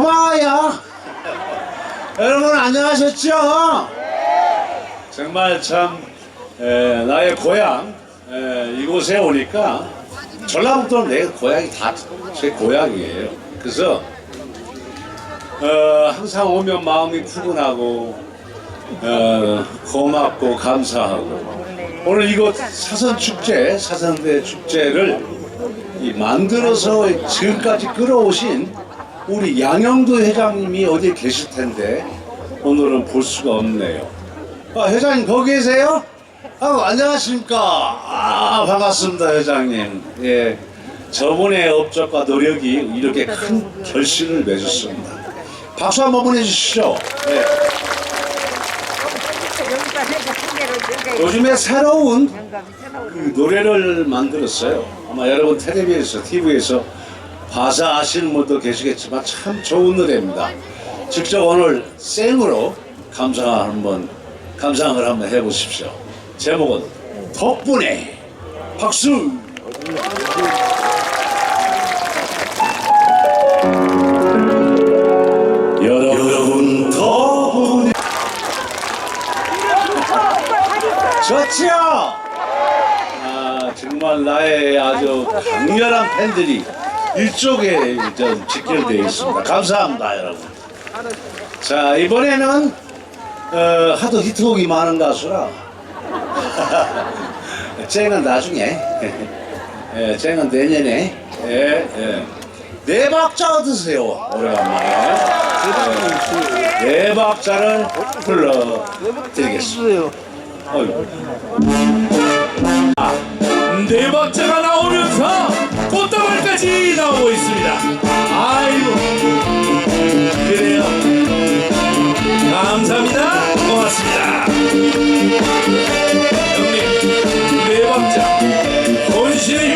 고마워요. 여러분 안녕하셨죠? 정말 참 에, 나의 고향 에, 이곳에 오니까 전라북도는 내 고향이 다 제 고향이에요. 그래서 어, 항상 오면 마음이 푸근하고 어, 고맙고 감사하고 오늘 이곳 사선 축제 사선대 축제를 이 만들어서 지금까지 끌어오신 우리 양영도 회장님이 어디 계실 텐데 오늘은 볼 수가 없네요. 아, 회장님 거기 계세요? 아, 안녕하십니까? 아, 반갑습니다, 회장님. 예. 저분의 업적과 노력이 이렇게 큰 결실을 맺었습니다. 박수 한번 보내주시죠. 예. 요즘에 새로운 그 노래를 만들었어요. 아마 여러분 텔레비에서, TV에서 봐서 아시는 분도 계시겠지만 참 좋은 노래입니다. 직접 오늘 생으로 감상 한번 감상을 한번 해보십시오. 제목은 덕분에 박수. 여러분 덕분에 좋지요. 아 정말 나의 아주 강렬한 팬들이 이쪽에 좀 직결되어 있습니다. 감사합니다, 여러분. 자 이번에는 어, 하도 히트곡이 많은 가수라 쟤는 나중에 예, 쟤는 내년에 예, 예. 네 박자 얻으세요 오래간만에 예, 네 박자를 불러드리겠습니다 어이구. 네 박자가 나오면서 꽃다발까지 나오고 있습니다. 아이고 그래요. 감사합니다. 고맙습니다. 형님 내 방자 본신의